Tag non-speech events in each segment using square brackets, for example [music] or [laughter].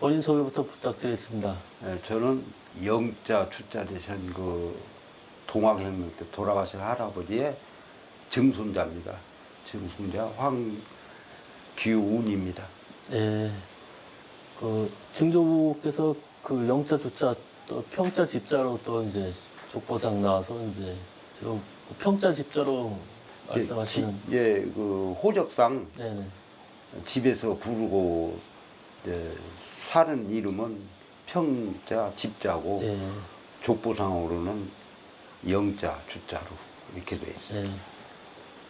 아, 본인 소개부터 부탁드리겠습니다. 예, 저는 영자 주자 되신 그 동학혁명 때 돌아가신 할아버지의 증손자입니다. 증손자 황기훈입니다. 예. 그 증조부께서 그 영자 주자 또 평자 집자로 또 이제 족보상 나와서 이제 그 평자 집자로 말씀하시는 예, 지- 예, 그 호적상 네네. 집에서 부르고 이제 사는 이름은 평자 집자고 예. 족보상으로는 영자 주자로 이렇게 돼 있어요. 예.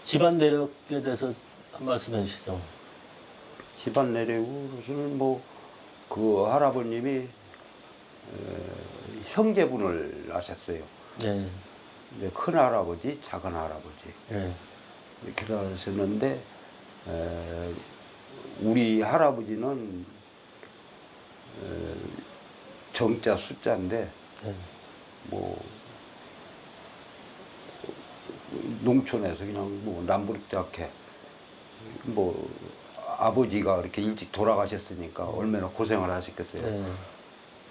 집안 내력에 대해서 한 말씀 해주시죠. 집안 내력으로서는 뭐 그 할아버님이 어, 형제분을 낳으셨어요. 네. 이제 큰 할아버지, 작은 할아버지 예. 이렇게 하셨는데 에, 우리 할아버지는 에, 정자 숫자인데 예. 뭐 농촌에서 그냥 뭐 남부럽지 않게 뭐 아버지가 이렇게 일찍 돌아가셨으니까 얼마나 고생을 하셨겠어요. 예.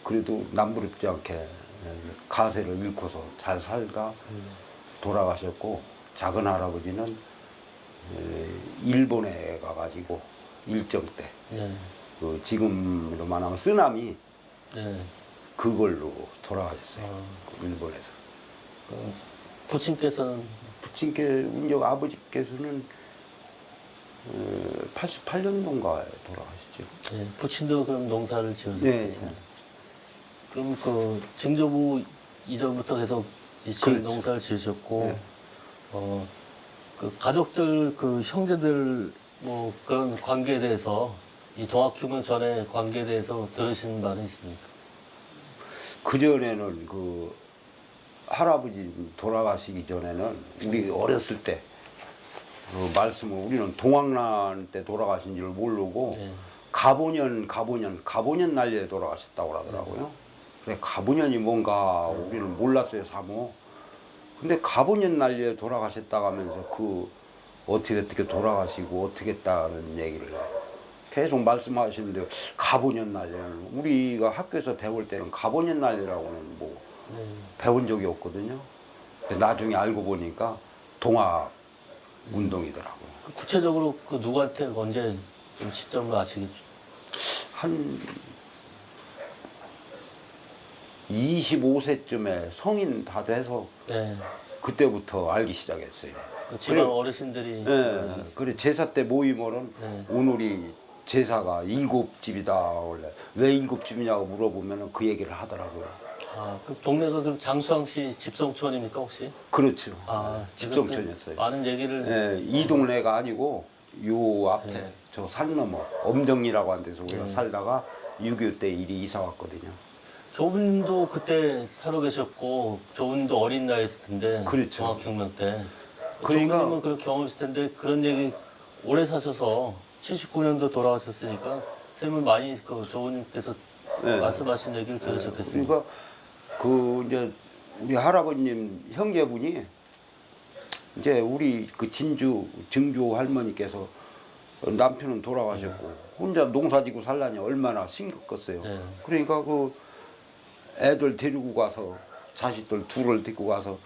그래도 남부럽지 않게 가세를 잃고서 잘 살다 돌아가셨고 작은 할아버지는 에, 일본에 가가지고 일정 때 예. 그 지금으로 말하면 쓰나미 예. 그걸로 돌아가셨어요. 아. 일본에서. 그 부친께서는 부친께 우리 아버지께서는 어, 88년도인가 돌아가셨죠. 예. 부친도 그럼 농사를 지으셨죠. 네. 그럼 그 증조부 이전부터 계속 이 지금 그렇죠. 농사를 지으셨고 네. 어 그 가족들 그 형제들 뭐 그런 관계에 대해서 이 동학규명 전에 관계에 대해서 들으신 바는 있습니까? 그 전에는 그 할아버지 돌아가시기 전에는 우리 어렸을 때 그 말씀을 우리는 동학난 때 돌아가신 줄 모르고 네. 가보년 가보년 가보년 날려에 돌아가셨다고 그러더라고요. 그래 가보년이 뭔가 우리는 몰랐어요 사모. 근데 가보년 날려에 돌아가셨다고 하면서 그 어떻게 어떻게 돌아가시고 어떻게 했다는 얘기를 계속 말씀하시는데 가보년 날려는 우리가 학교에서 배울 때는 가보년 날려라고는 뭐 네. 배운 적이 없거든요. 나중에 알고 보니까 동학 운동이더라고요. 그 구체적으로 그 누구한테 언제 좀 시점을 아시겠죠? 한 25세쯤에 성인 다 돼서 네. 그때부터 알기 시작했어요. 그 집안 그래. 어르신들이 예, 그래 제사 때 모이면은 네. 오늘이 제사가 일곱 집이다 원래 왜 일곱 집이냐고 물어보면은 그 얘기를 하더라고요. 아, 그 동네가 그럼 장수항시 집성촌입니까 혹시? 그렇죠. 아, 집성촌이었어요. 많은 얘기를 예, 이 동네가 아니고 요 앞에 네. 저산 넘어 엄정리라고 하는 데서 우리가 네. 살다가 6.25 때 일이 이사 왔거든요. 조분도 그때 살아 계셨고 조분도 어린 나이였을 텐데 그렇죠. 종합혁명 때 그러니까- 그런 경험했을 텐데 그런 얘기 오래 사셔서 79년도 돌아가셨으니까 쌤은 많이 그 조분님께서 네. 말씀하신 얘기를 들으셨겠습니다. 그러니까 그 이제 우리 할아버님 형제분이 이제 우리 그 진주 증조 할머니께서 남편은 돌아가셨고 혼자 농사지고 살라니 얼마나 힘겹겠어요. 네. 그러니까 그 애들 데리고 가서 자식들 둘을 데리고 가서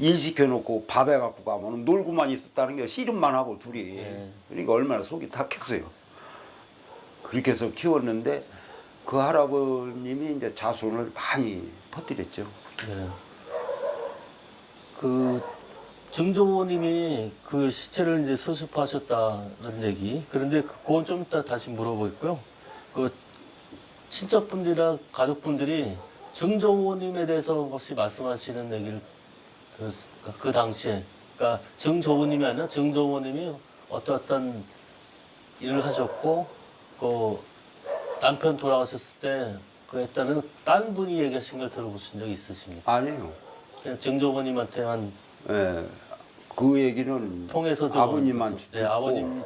일 시켜놓고 밥해 갖고 가면 놀고만 있었다는 게 씨름만 하고 둘이 네. 그러니까 얼마나 속이 탁했어요. 그렇게 해서 키웠는데 그 할아버님이 이제 자손을 많이 퍼뜨렸죠. 네. 그 증조모님이 그 시체를 이제 수습하셨다는 얘기. 그런데 그- 그건 좀 이따 다시 물어보겠고요. 그 친척분들이나 가족분들이 증조모님에 대해서 혹시 말씀하시는 얘기를 들었습니까? 그 당시에. 그러니까 증조모님이 아니라 증조모님이 어떤 어떤 일을 하셨고, 그 남편 돌아가셨을 때 그 했다는 딴 분이 얘기하신 걸 들어보신 적 있으십니까? 아니에요. 그냥 증조모님한테만 예. 그 얘기는 통해서 들어본 아버님한테 거죠. 네, 아버님,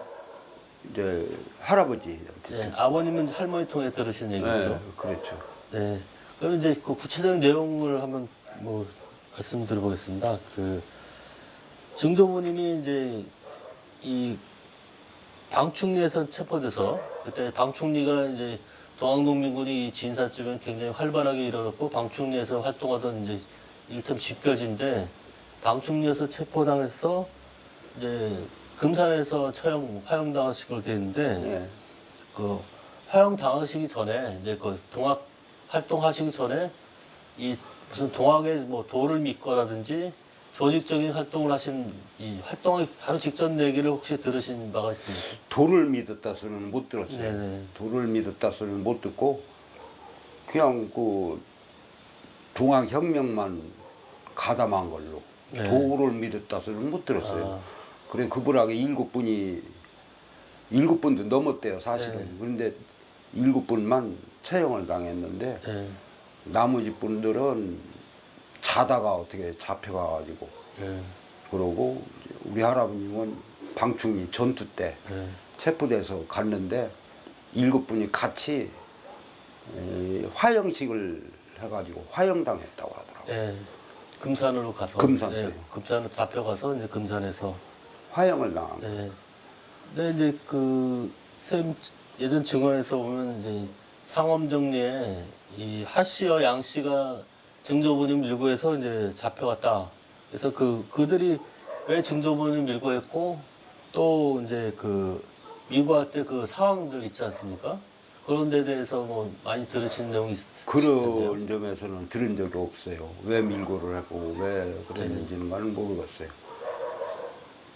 이제 할아버지한테 네, 아버님은 할머니 통해 들으신 얘기죠. 네, 그렇죠. 네. 그럼 이제 그 구체적인 내용을 한번 뭐 말씀드려보겠습니다. 그 증조부님이 이제 이 방충리에서 체포돼서 그때 방충리가 이제 동학농민군이 이 진사쯤은 굉장히 활발하게 일어났고 방충리에서 활동하던 이제 일템 집결지인데 방충리에서 체포당해서 이제 금산에서 처형 화형당하신 걸돼 있는데 예. 그 화형 당하시기 전에 이제 그 동학 활동하시기 전에 이 무슨 동학의 뭐 도를 믿거라든지 조직적인 활동을 하신 이 활동하기 바로 직전 얘기를 혹시 들으신 바가 있습니까? 돌을 믿었다 소리는 못 들었어요. 네네. 돌을 믿었다 소리는 못 듣고 그냥 그 동학혁명만 가담한 걸로 네. 도를 믿었다 소리는 못 들었어요. 아. 그래 그분하게 일곱 분이 일곱 분도 넘었대요 사실은. 네. 그런데 일곱 분만 처형을 당했는데 네. 나머지 분들은 자다가 어떻게 잡혀가가지고 네. 그러고 우리 할아버님은 방충리 전투 때 네. 체포돼서 갔는데 일곱 분이 같이 에, 화형식을 해가지고 화형당했다고 하더라고요. 네. 금산으로 가서 금산서요. 네. 금산으로 잡혀가서 이제 금산에서 화형을 당한. 네. 근데 이제 그 쌤 예전 증언에서 보면 이제 상엄 정리에 이 하씨와 양씨가 증조부님 밀고해서 이제 잡혀갔다. 그래서 그 그들이 왜 증조부님 밀고 했고 또 이제 그 미고할 때 그 상황들 있지 않습니까? 그런 데 대해서 뭐 많이 들으신 내용이 있으신데요. 그런 점에서는 들은 적이 없어요. 왜 밀고를 했고 왜 그랬는지는 는 모르겠어요.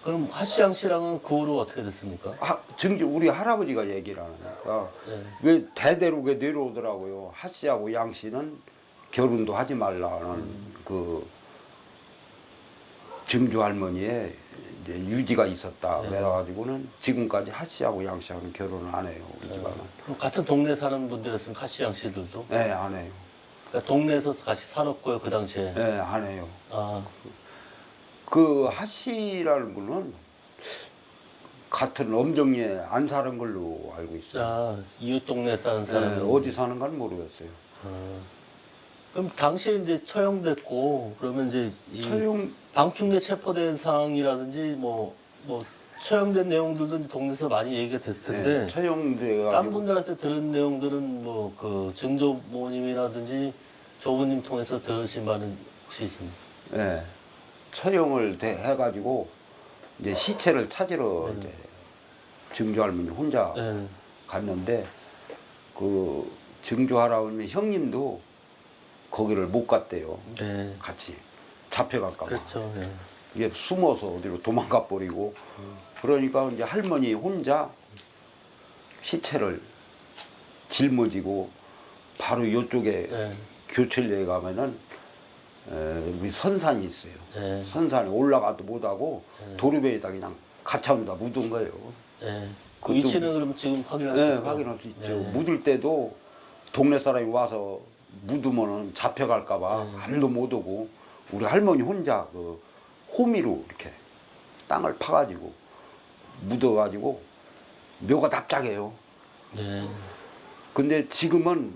그럼 하씨 양씨랑은 그 후로 어떻게 됐습니까? 하, 증조 우리 할아버지가 얘기를 하니까 네. 왜 대대로 게 내려오더라고요. 하 씨하고 양 씨는 결혼도 하지 말라는 그 증조 할머니의 이제 유지가 있었다. 네. 그래가지고는 지금까지 하 씨하고 양 씨하고는 결혼을 안 해요. 우리 집안은. 그럼 같은 동네 사는 분들이었으면 하씨 양씨들도 네, 안 해요. 그러니까 동네에서 같이 살았고요 그 당시에. 네, 안 해요. 아, 그 하씨라는 분은 같은 엄정리에 안 사는 걸로 알고 있어요. 자 이웃 동네 사는 네, 사람. 어디 사는 건 모르겠어요. 아, 그럼 당시에 이제 처형됐고 그러면 이제 이 처용 방충제 체포된 상황이라든지 뭐 뭐 처형된 내용들도 동네에서 많이 얘기가 됐을 텐데 네, 처용돼가지고 딴 분들한테 들은 내용들은 뭐 그 증조모님이라든지 조부님 통해서 들으신 바는 혹시 있습니까? 네, 처형을 대- 해가지고 이제 시체를 찾으러 이제 증조 할머니 혼자 네. 갔는데 그 증조 할아버니 형님도 거기를 못 갔대요. 네. 같이 잡혀갈까 봐. 그렇죠. 네. 이게 숨어서 어디로 도망가 버리고 그러니까 이제 할머니 혼자 시체를 짊어지고 바로 이쪽에 네. 교철리에 가면은 에, 우리 선산이 있어요. 네. 선산에 올라가도 못하고 도르베에다 그냥 가차운다 묻은 거예요. 네. 그 그것도- 위치는 그럼 지금 확인할 수 네. 확인할 수 있죠. 네. 묻을 때도 동네 사람이 와서 묻으면은 잡혀갈까봐 네. 아무도 못 오고 우리 할머니 혼자 그 호미로 이렇게 땅을 파가지고 묻어가지고 묘가 납작해요. 네. 근데 지금은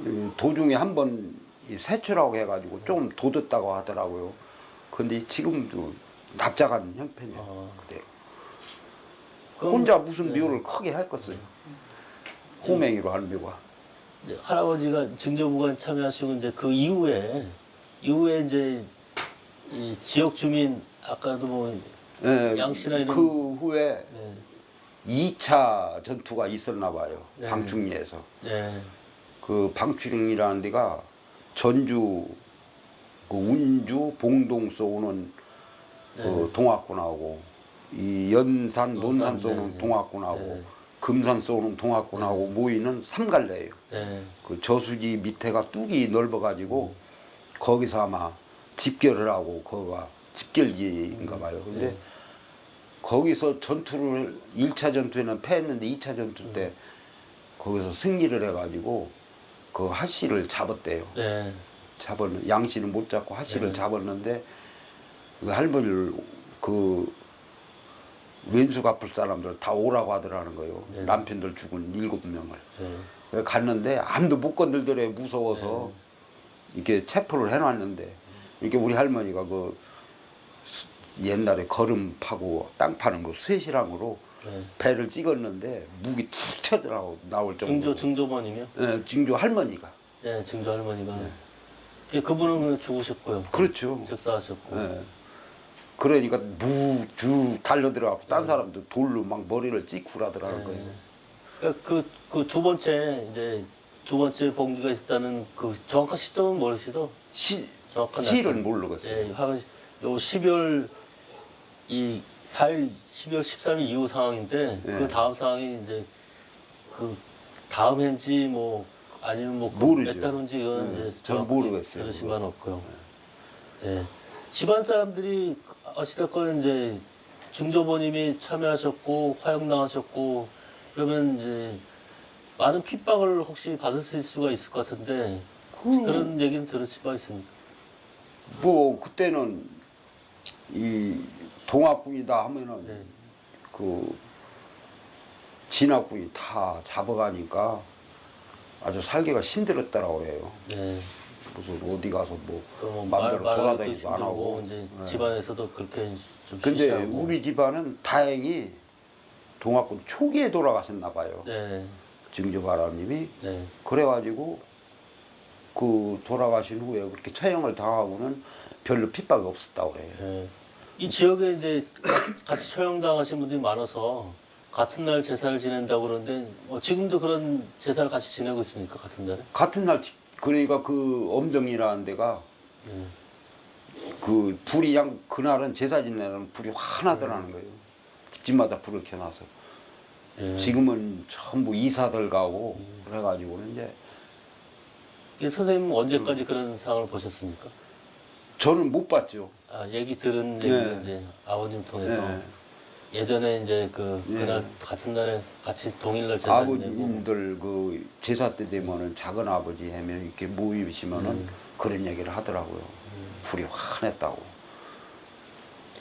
음, 도중에 한번 이 세추라고 해가지고 좀 돋았다고 하더라고요. 근데 지금도 납작한 형편이에요. 아. 그때 혼자 무슨 묘를 크게 했겠어요. 호맹이로 하는 묘가. 이제 할아버지가 증조부관 참여하시고 이제 그 이후에 이후에 이제 이 지역 주민 아까도 뭐 예, 양씨나 이런- 그 후에 네, 2차 전투가 있었나 봐요. 네. 방충리에서. 네, 그 방충리라는 데가 전주, 그 운주, 봉동서 오는 그 네. 동학군하고 이 연산, 논산 쏘는 네, 네. 동학군하고 네. 금산 쏘는 동학군하고 모이는 삼갈래예요. 네, 그 저수지 밑에가 뚝이 넓어가지고 거기서 아마 집결을 하고 거기가 집결지인가 봐요. 근데 네. 거기서 전투를 1차 전투에는 패했는데 2차 전투 때 거기서 승리를 해가지고 그 하씨를 잡았대요. 네, 잡았는 양씨는 못 잡고 하씨를 네. 잡았는데 그 할머니를 그 왼수 갚을 사람들 다 오라고 하더라는 거예요. 네. 남편들 죽은 일곱 명을. 네. 갔는데 아무도 못 건들더래 무서워서 이렇게 체포를 해놨는데 이렇게 우리 할머니가 그 수- 옛날에 걸음 파고 땅 파는 거 쇠시랑으로 네. 배를 찍었는데 무기 툭 쳐들어 나올 정도. 증조 증조번이며. 예, 증조 할머니가. 네, 증조 할머니가. 네. 예, 그분은 그냥 죽으셨고요. 그렇죠. 즉사하셨고. 예. 그러니까 무 쭉 달려 들어가고 딴 사람도 돌로 막 머리를 찍고 그러더라는 거예요. 그, 그두 번째, 이제, 두 번째 봉기가 있다는 그 정확한 시점은 모르시죠? 시, 정확한 시를 날짜는. 모르겠어요. 예, 하면 요 12월 이 4일, 12월 13일 이후 상황인데, 예. 그 다음 상황이 이제, 그 다음 해인지 뭐, 아니면 뭐, 모르죠. 몇달 후인지 이건 예, 이제 전 정확히 모르겠어요, 바는 없고요. 예. 집안 사람들이 어찌됐건 이제 중조보님이 참여하셨고 화형당하셨고 그러면 이제 많은 핍박을 혹시 받으실 수가 있을 것 같은데 그런 얘기는 들으실 바 있습니까? 뭐 그때는 이 동학군이다 하면은 네. 그 진학군이 다 잡아가니까 아주 살기가 힘들었다라고 그래요. 네. 무슨 어디 가서 뭐 그럼 마음대로 돌아다니고 안 하고. 이제 네. 집안에서도 그렇게 좀 근데 시시하고. 우리 집안은 다행히 동학군 초기에 돌아가셨나 봐요. 네. 증조바라님이 네. 그래가지고 그 돌아가신 후에 그렇게 처형을 당하고는 별로 핍박이 없었다고 그래요. 네. 이 지역에 이제 같이 처형당하신 분들이 많아서 같은 날 제사를 지낸다고 그러는데 어, 지금도 그런 제사를 같이 지내고 있습니까? 같은 날에? 같은 날 지- 그러니까 그 엄정이라는 데가 네. 그 불이 양 그날은 제사 지내는 불이 환하더라는 거예요. 집집마다 불을 켜놔서 네. 지금은 전부 이사들 가고 그래가지고는 이제 이 선생님 언제까지 그런 상황을 보셨습니까? 저는 못 봤죠. 아, 얘기 들은 네. 얘기 이제 아버님 통해서 네. 예전에 이제 그 네. 그날 같은 날에 같이 동일날 제사 지내고 아버님들 그 제사 때 되면은 작은 아버지 하면 이렇게 모이시면은 음. 그런 얘기를 하더라고요. 불이 환했다고.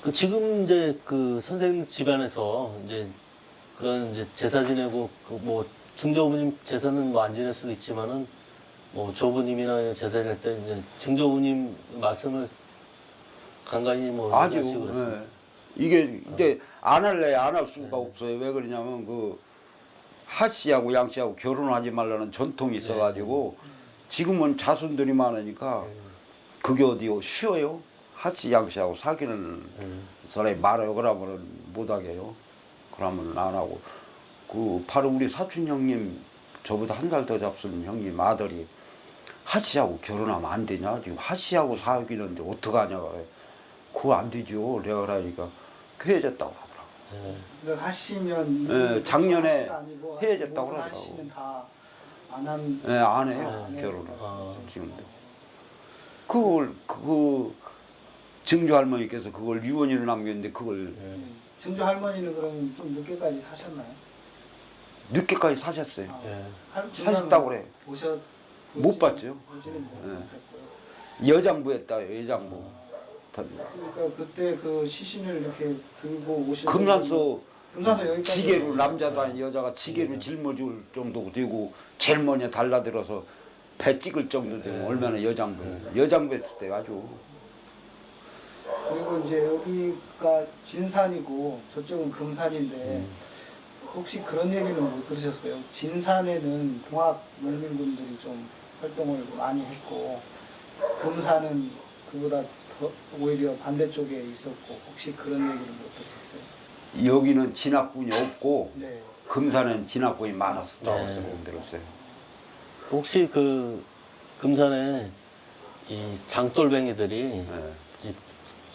그 지금 이제 그 선생님 집안에서 이제 그런 이제 제사 지내고 그뭐 중조부님 제사는 뭐 안 지낼 수도 있지만은 뭐 조부님이나 제사 지낼 때 이제 중조부님 말씀을 간간히 뭐 아주 하시고 그랬어요. 예. 이게 이제 안 할래 안 할 수가 없어요. 왜 그러냐면 그 하씨하고 양씨하고 결혼하지 말라는 전통이 있어가지고 지금은 자손들이 많으니까 그게 어디요 쉬워요. 하씨 양씨하고 사귀는 음. 사람이 말아요. 그러면은 못하게요. 그러면 안 하고 그 바로 우리 사촌 형님 저보다 한 살 더 잡수는 형님 아들이 하씨하고 결혼하면 안 되냐? 지금 하씨하고 사귀는데 어떡하냐? 그래. 그거 안 되죠. 내가 그러니까 헤어졌다고 하더라고. 네. 하시면 예, 작년에 하씨가 아니고 헤어졌다고 그러더라고. 하씨는 다안한 예, 안 해요. 아, 네. 결혼을. 아. 지금도. 그걸, 그, 증조 할머니께서 그걸 유언이를 남겼는데 그걸 네. 증조 할머니는 그럼 좀 늦게까지 사셨나요? 늦게까지 사셨어요. 아, 예. 할- 사셨다고 그래. 보셨 못 봤죠. 예. 보셨고요. 여장부 그러니까 그때 그 시신을 이렇게 들고 오신 금산서 여기까지 지게로 남자도 아닌 여자가 지게로 짊어질 정도 되고 제일 먼저 달라들어서 배 찍을 정도 되면 얼마나 여장부 여장부 했을 때 아주 그리고 이제 여기가 진산이고 저쪽은 금산인데 음. 혹시 그런 얘기는 못 들으셨어요? 진산에는 동학 농민분들이 좀 활동을 많이 했고 금산은 그보다 더 오히려 반대쪽에 있었고 혹시 그런 얘기는 못 들으셨어요? 여기는 진압군이 없고 네. 금산은 진압군이 많았다고 네. 들었어요. 혹시 그 금산에 이 장돌뱅이들이 네. 이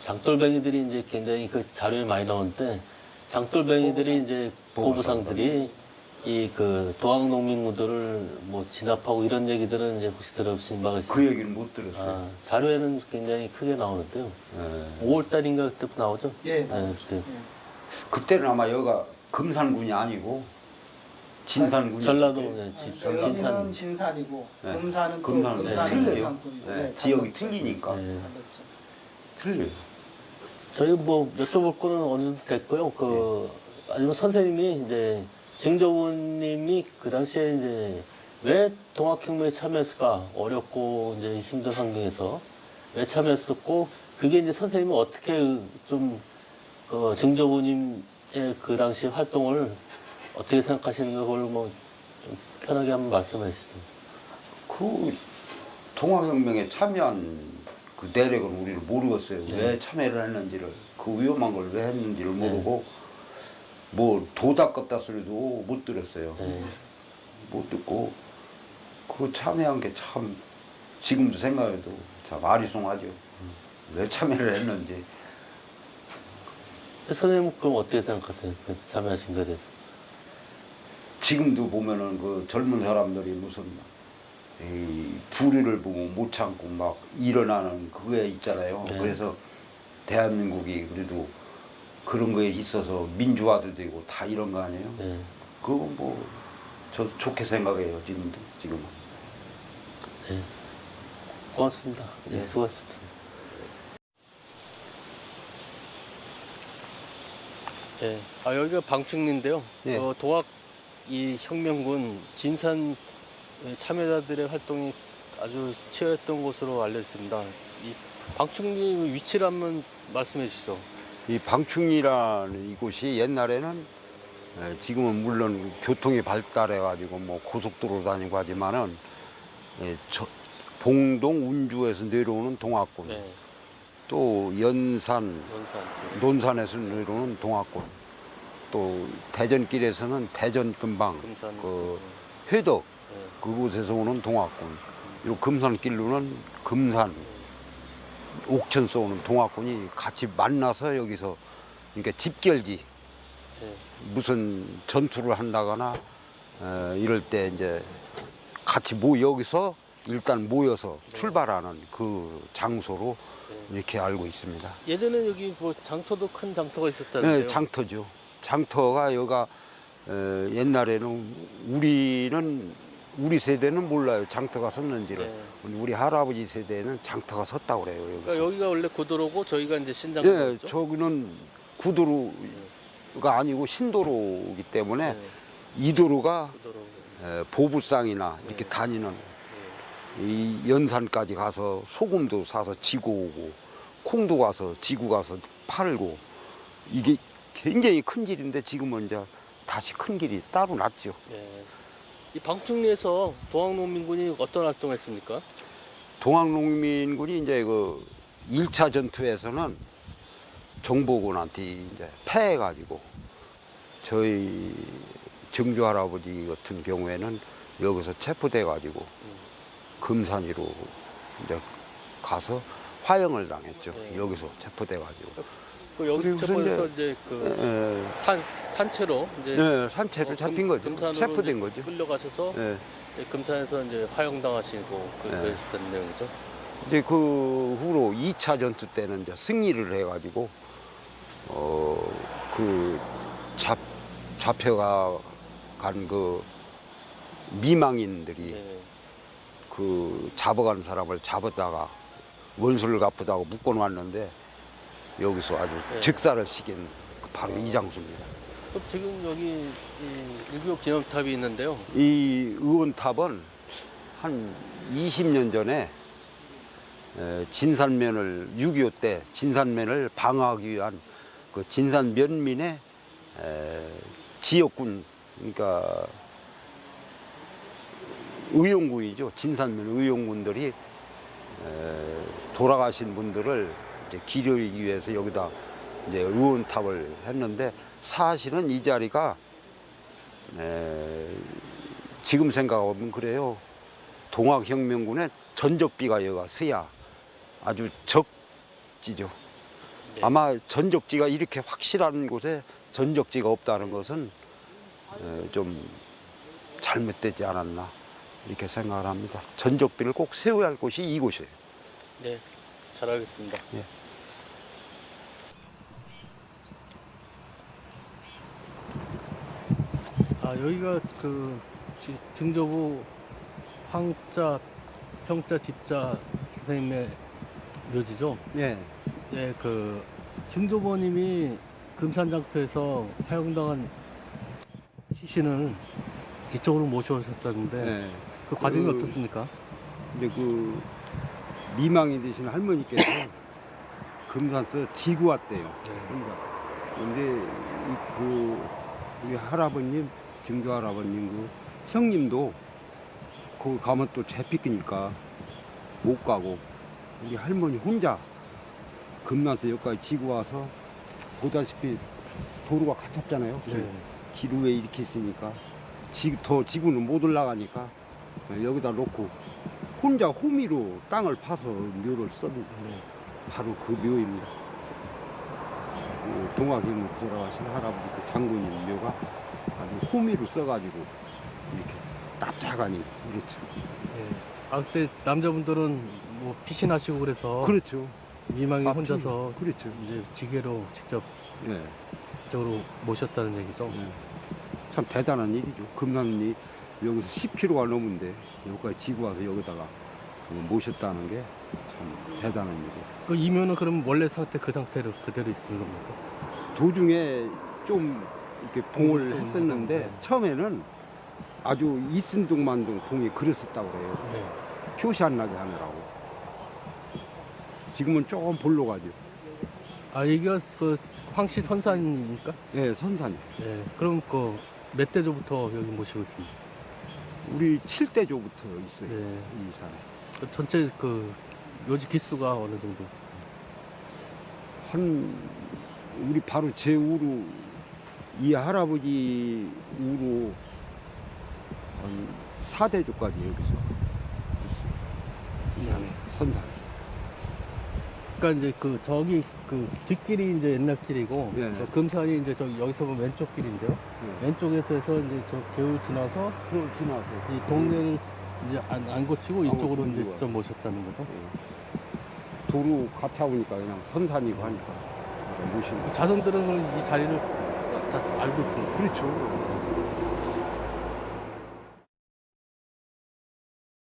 장돌뱅이들이 이제 굉장히 그 자료에 많이 나오는데 장돌뱅이들이 이제 보부상들이 이 그 도항 농민군들을 뭐 진압하고 이런 얘기들은 이제 혹시 들어보신 바가 있어요? 그 얘기는 못 들었어요. 아, 자료에는 굉장히 크게 나오는데요. 네. 5월 달인가 그때 나오죠? 예. 네, 그때 예. 그때는 아마 여기가 금산군이 아니고 진산군이 전라도 네, 아, 지- 그러니까 여기는 진산. 진산이고 네. 금산은 또 금산은 금산은 틀려요. 금산군이고 네, 네, 지역이. 틀리니까 네. 틀려요. 저희 뭐 여쭤볼 거는 어느 정도 됐고요. 그 아니면 선생님이 이제 증조부님이 그 당시에 이제 왜 동학혁명에 참여했을까 어렵고 이제 힘든 환경에서 왜 참여했었고 그게 이제 선생님은 어떻게 좀 어, 증조부님 그 당시 활동을 어떻게 생각하시는가 그걸 뭐좀 편하게 한번 말씀해 주시죠. 그 동학혁명에 참여한 그 내력은 우리를 모르겠어요. 네. 왜 참여를 했는지를 그 위험한 걸 왜 했는지를 모르고 뭐 도닥 껐다 소리도 못 들었어요. 네. 못 듣고 그 참여한 게 참 지금도 생각해도 참 아리송하죠. 왜 참여를 했는지 선생님 그럼 어떻게 생각하세요? 그 참여하신 거에 대해서. 지금도 보면은 그 젊은 사람들이 무슨 이 불의를 보고 못 참고 막 일어나는 그게 있잖아요. 네. 그래서 대한민국이 그래도 그런 거에 있어서 민주화도 되고 다 이런 거 아니에요. 네. 그거 뭐 저 좋게 생각해요 지금도 지금은. 네. 고맙습니다. 네, 네. 수고하셨습니다. 네. 아, 여기가 방충리인데요. 네. 어, 동학 이 혁명군 진산 참여자들의 활동이 아주 치열했던 곳으로 알려졌습니다. 이 방충리 위치를 한번 말씀해 주시죠. 이 방충리라는 이곳이 옛날에는 에, 지금은 물론 교통이 발달해 가지고 뭐 고속도로 다니고 하지만은 봉동 운주에서 내려오는 동학군 네. 또 연산 연산. 논산에서 내려오는 동학군 또 대전길에서는 대전 금산. 그 회덕 네. 그곳에서 오는 동학군 요 금산길로는 금산 옥천서 오는 동학군이 같이 만나서 여기서 그러니까 집결지 네. 무슨 전투를 한다거나 어, 이럴 때 이제 같이 모 여기서 일단 모여서 출발하는 그 장소로 이렇게 알고 있습니다. 예전에 여기 뭐 장터도 큰 장터가 있었다는데요. 네, 장터죠. 장터가 여가 어, 옛날에는 우리는 우리 세대는 몰라요. 장터가 섰는지를. 네. 우리 할아버지 세대는 장터가 섰다고 그래요. 여기서. 그러니까 여기가 원래 고도로고 저희가 이제 예, 신장로죠. 저기는 구도로가 아니고 신도로이기 때문에 네. 이 도로가 고도로. 에, 보부상이나 이렇게 네. 다니는 이 연산까지 가서 소금도 사서 지고 오고 콩도 가서 지고 가서 팔고 이게 굉장히 큰 길인데 지금은 이제 다시 큰 길이 따로 났죠. 네. 이 방충리에서 동학농민군이 어떤 활동을 했습니까? 동학농민군이 이제 그 1차 전투에서는 정보군한테 이제 패해가지고 저희 증조 할아버지 같은 경우에는 여기서 체포돼가지고 금산이로 이제 가서 화형을 당했죠. 네. 여기서 체포돼가지고. 그 여기 체포해서 이제 그 예, 산, 산채로 이제 예, 산채를 어, 잡힌 금- 거죠. 체포된 이제 거죠. 끌려가셔서 예. 이제 금산에서 이제 화형당하시고 그, 네. 그랬었던 내용이죠. 근데 그 후로 2차 전투 때는 이제 승리를 해가지고 어 그 잡 잡혀가 간 그 미망인들이 네. 그 잡아간 사람을 잡았다가 원수를 갚으다가 묶어놨는데 여기서 아주 네. 즉사를 시킨 그 바로 이 장소입니다. 그럼 지금 여기 이6.25 기념탑이 있는데요. 이 의원탑은 한 20년 전에 에, 진산면을 6.25 때 진산면을 방어하기 위한 그 진산 면민의 에, 지역군 그러니까 의용군이죠 진산면 의용군들이 에, 돌아가신 분들을 기려기 위해서 여기다 이제 의원탑을 했는데 사실은 이 자리가 에, 지금 생각하면 그래요. 동학혁명군의 전적비가 여가 서야 아주 적지죠. 네. 아마 전적지가 이렇게 확실한 곳에 전적지가 없다는 것은 에, 좀 잘못되지 않았나 이렇게 생각을 합니다. 전적비를 꼭 세워야 할 곳이 이곳이에요. 네, 잘 알겠습니다. 예. 아 여기가 그 지- 증조부 황자 평자 집자 선생님의 묘지죠. 예. 예, 그 증조부님이 금산장터에서 화형당한 시신을 이쪽으로 모셔오셨다는데 네. 그 과정이 그- 어떻습니까? 근데 그 미망이 되신 할머니께서 [coughs] 금산서 지구 왔대요. 네. 그러니까 근데 이- 그 우리 할아버님, 증조 할아버님 그 형님도 거기 가면 또 잡히니까 못 가고 우리 할머니 혼자 금나서 여기까지 지고 와서 보다시피 도로가 가깝잖아요. 네. 기루에 이렇게 있으니까 지, 더 지구는 못 올라가니까 여기다 놓고 혼자 호미로 땅을 파서 묘를 써는 바로 그 묘입니다. 그 동학인으로 돌아가신 할아버지 그 장군님 묘가 아주 호미로 써가지고 이렇게 납작하니 그렇죠. 예. 아 그때 남자분들은 뭐 피신하시고 그래서 그렇죠. 미망이 아, 혼자서 그렇죠. 이제 지게로 직접 예. 쪽으로 모셨다는 얘기죠. 참 대단한 일이죠. 금남이 여기서 10km가 넘은데 여기까지 지고 와서 여기다가 모셨다는 게 참 대단한 일이에요. 그 이면은 그럼 원래 상태 그 상태로 그대로 있는 겁니까? 도중에 좀 이렇게 봉을 좀 했었는데 네. 처음에는 아주 이순둥만둥 봉이 그랬었다고 그래요. 네. 표시 안 나게 하느라고. 지금은 조금 볼록하죠. 아 여기가 그 황씨 선산입니까? 예, 선산이. 네. 그럼 그 몇 대 조부터 여기 모시고 있습니다. 우리 7대조부터 있어요. 네. 이 산에. 그 전체 그 요지 기수가 어느 정도? 한 우리 바로 제 우로 이 할아버지 우로 한 4대조까지 여기서 있어요. 이 산에 선산. 그러니까 이제 그 저기 그 뒷길이 이제 옛날 길이고 네. 저 금산이 이제 저 여기서 보면 왼쪽 길인데요. 네. 왼쪽에서 해서 이제 저 개울 지나서 그걸 지나서 이 동네를 이제 안, 안 고치고 이쪽으로 이제 직접 모셨다는 거죠. 도로 같아 오니까 그냥 선산이고 하니까 모시는 그 자손들은 이 자리를 다 알고 있습니다. 그렇죠.